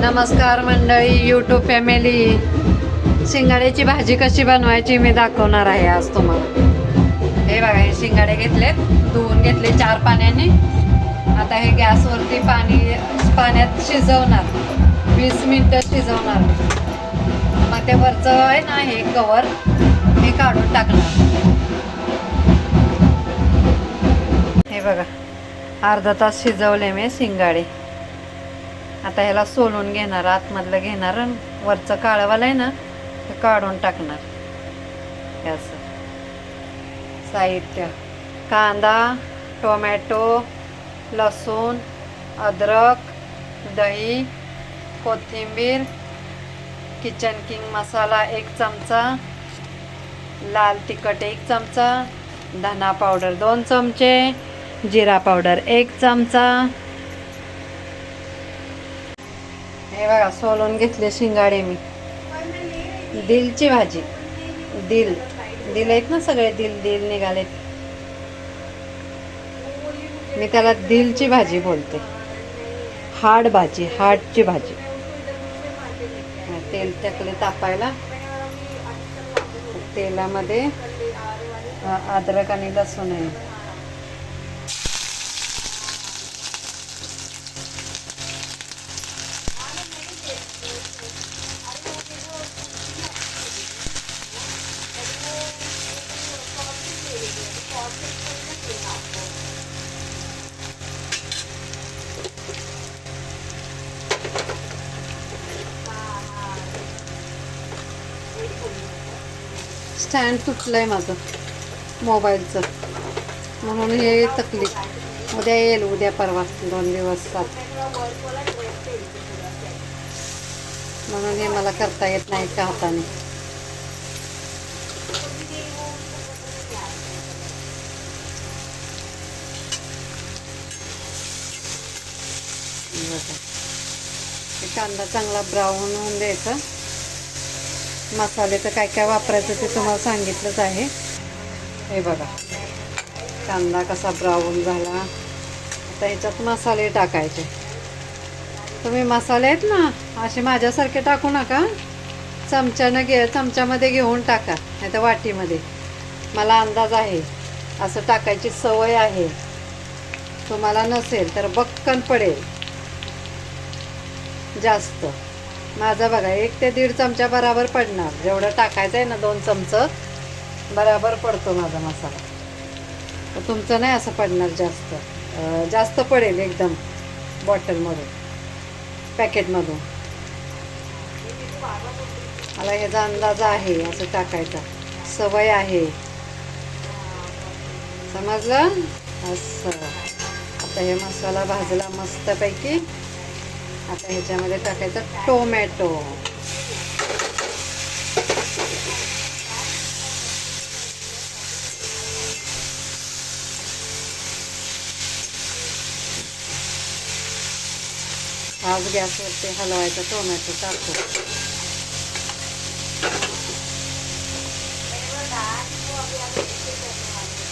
नमस्कार मंडळी YouTube family शिंगाड्याची भाजी कशी बनवायची मी दाखवणार आहे आज तुम्हाला. हे बघा हे शिंगाडे घेतलेत धुवून घेतले चार पाण्याने. आता हे गॅसवरती पाणी पाण्यात शिजवणार. वीस मिनटं शिजवणार. मग ते वरचं आहे ना हे कवर हे काढून टाकणार. हे बघा अर्धा तास शिजवले मी शिंगाडे. आता ह्याला सोलून घेणार आतमधलं घेणार आणि वरचं काळवाला आहे ना ते काढून टाकणार. हे असं. साहित्य. कांदा टोमॅटो लसूण अद्रक दही कोथिंबीर किचन किंग मसाला एक चमचा लाल तिखट एक चमचा धना पावडर दोन चमचे जिरा पावडर एक चमचा हे बघा सोलून घेतले शिंगाडे मी. दिलची भाजी. दिल. दिल आहेत ना सगळे दिल दिल निघालेत मी त्याला दिलची भाजी बोलते. हाड भाजी हाडची भाजी. तेल टाकले तापायला. तेलामध्ये अद्रक आणि लसूण आहे. स्टँड तुटलं आहे माझं. मोबाईलचं. म्हणून हे तकलीफ. उद्या येईल उद्या परवा दोन दिवस सात म्हणून हे मला करता येत नाही का हाताने. कांदा चांगला ब्राऊन होऊन द्यायचा. मसाले तर काय काय वापरायचं ते तुम्हाला सांगितलंच आहे. हे बघा. कांदा कसा ब्राऊन झाला. आता ह्याच्यात मसाले टाकायचे. तुम्ही मसाले आहेत ना असे माझ्यासारखे टाकू नका. चमच्यानं घे चमच्यामध्ये घेऊन टाका नाही तर वाटीमध्ये. मला अंदाज आहे असं टाकायची सवय आहे. तुम्हाला नसेल तर बक्कन पडेल. जास्त. माझा बघा एक ते दीड चमचा बराबर पडणार. जेवढं टाकायचं आहे ना दोन चमचं बराबर पडतो माझा मसाला. तर तुमचं नाही असं पडणार जास्त. जास्त पडेल एकदम बॉटलमधून पॅकेटमधून. मला ह्याचा अंदाज आहे असं टाकायचा. सवय आहे. समजलं? असं. आता हे मसाला भाजला मस्तपैकी. आता ह्याच्यामध्ये टाकायचं टोमॅटो. आज गॅसवरती हलवायचा टोमॅटो टाकू.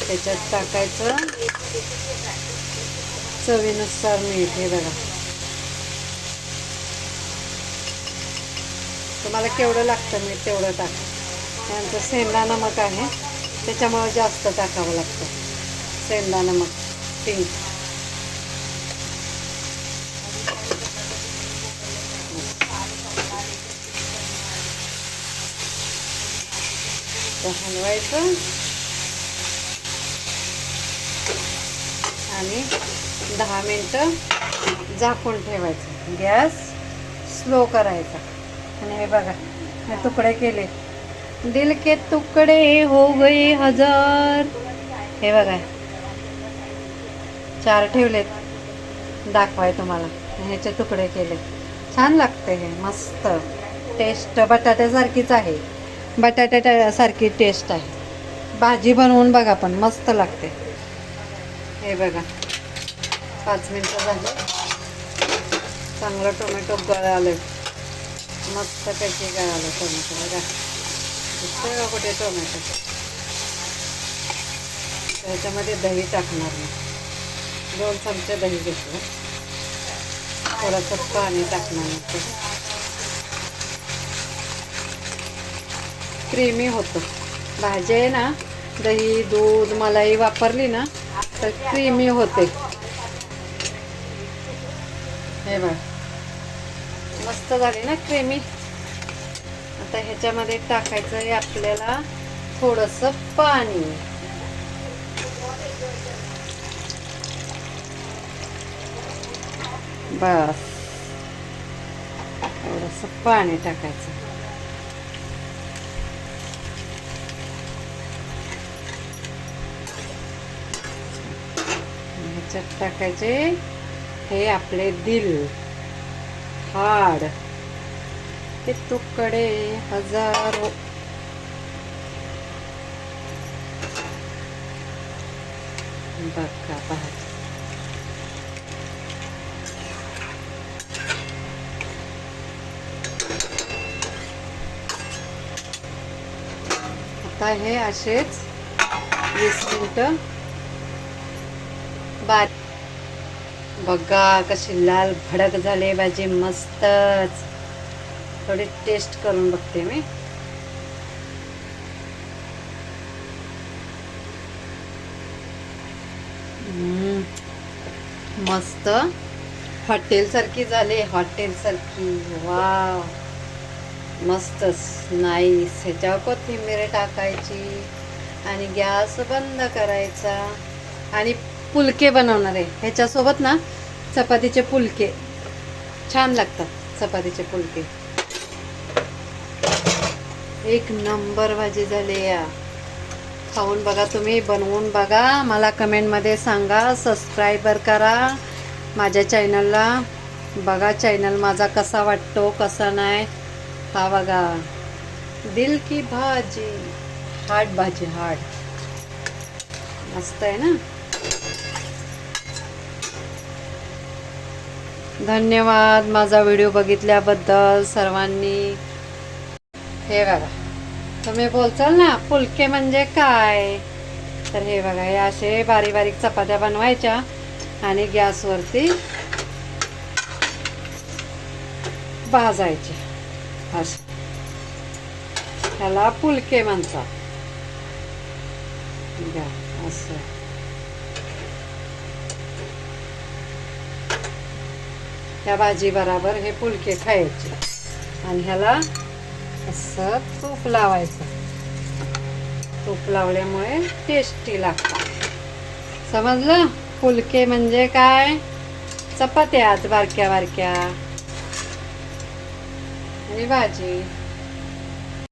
त्याच्यात टाकायचं चवीनुसार मीठ हे बघा. तुम्हाला केवढं लागतं मीठ तेवढं टाका. त्यांचं सेंदा नमक आहे. त्याच्यामुळे जास्त टाकावं लागतं. सेंदा नमक पिंक तर हलवायचं. आणि दहा मिनटं झाकून ठेवायचं. गॅस स्लो करायचा. आणि हे बघा हे तुकडे केले. दिल के तुकडे हो गए हजार. हे बघा चार ठेवलेत. दाखवाय तुम्हाला. ह्याचे तुकडे केले. छान लागते हे मस्त. टेस्ट बटाट्यासारखीच आहे. बटाट्यासारखी टेस्ट आहे. भाजी बनवून बघा पण मस्त लागते. हे बघा पाच मिनटं झाले. चांगलं टोमॅटो गळालं मस्तपैकी पैकी गळालं टोमॅटो बघा. दिसतंय का कुठे टोमॅटो? त्याच्यामध्ये दही टाकणार मी. दोन चमचे दही घेतलं. थोडंसं पाणी टाकणार नंतर क्रीमी होतं. भाजी आहे ना दही दूध मलाई वापरली ना तर क्रीमी होते. हे बघ. मस्त झाली ना क्रीमी आता ह्याच्यामध्ये टाकायचं आहे आपल्याला थोडंसं पाणी. बस. थोडंसं पाणी टाकायचं. ह्याच्यात टाकायचे हे आपले दिल. हाड. ते तुकडे हजारो. बघा पहा. आता हे असेच वीस मिनटं बारीक बघा कशी लाल भडक झाले भाजी मस्तच. थोडी टेस्ट करून बघते मी. मस्त. हॉटेल सारखी झाले हॉटेल सारखी. वाव. मस्तच. नाईस ह्याच्यावर कोथिंबीर टाकायची आणि गॅस बंद करायचा. आणि पुलके बनवणार आहे. ह्याच्यासोबत ना चपातीचे पुलके छान लागतात चपातीचे पुलके एक नंबर भाजी झाली या. खाऊन बघा तुम्ही बनवून बघा. मला कमेंटमध्ये सांगा सबस्क्रायबर करा. माझ्या चॅनलला बघा चॅनल माझा कसा वाटतो कसा नाही. हा बघा. दिल की भाजी. हाट भाजी हाट. मस्त आहे ना? धन्यवाद माझा व्हिडिओ बघितल्याबद्दल सर्वांनी. हे बघा. तुम्ही बोलचाल ना फुलके म्हणजे काय? तर हे बघा हे असे बारीक बारीक चपात्या बनवायच्या आणि गॅसवरती भाजायचे. असं. ह्याला फुलके म्हणतात. घ्या असं. त्या भाजीबरोबर हे फुलके खायचे. आणि ह्याला असं तूप लावायचं. तूप लावल्यामुळे टेस्टी लागतात. समजलं? फुलके म्हणजे काय? चपात्याच बारक्या बारक्या आणि भाजी.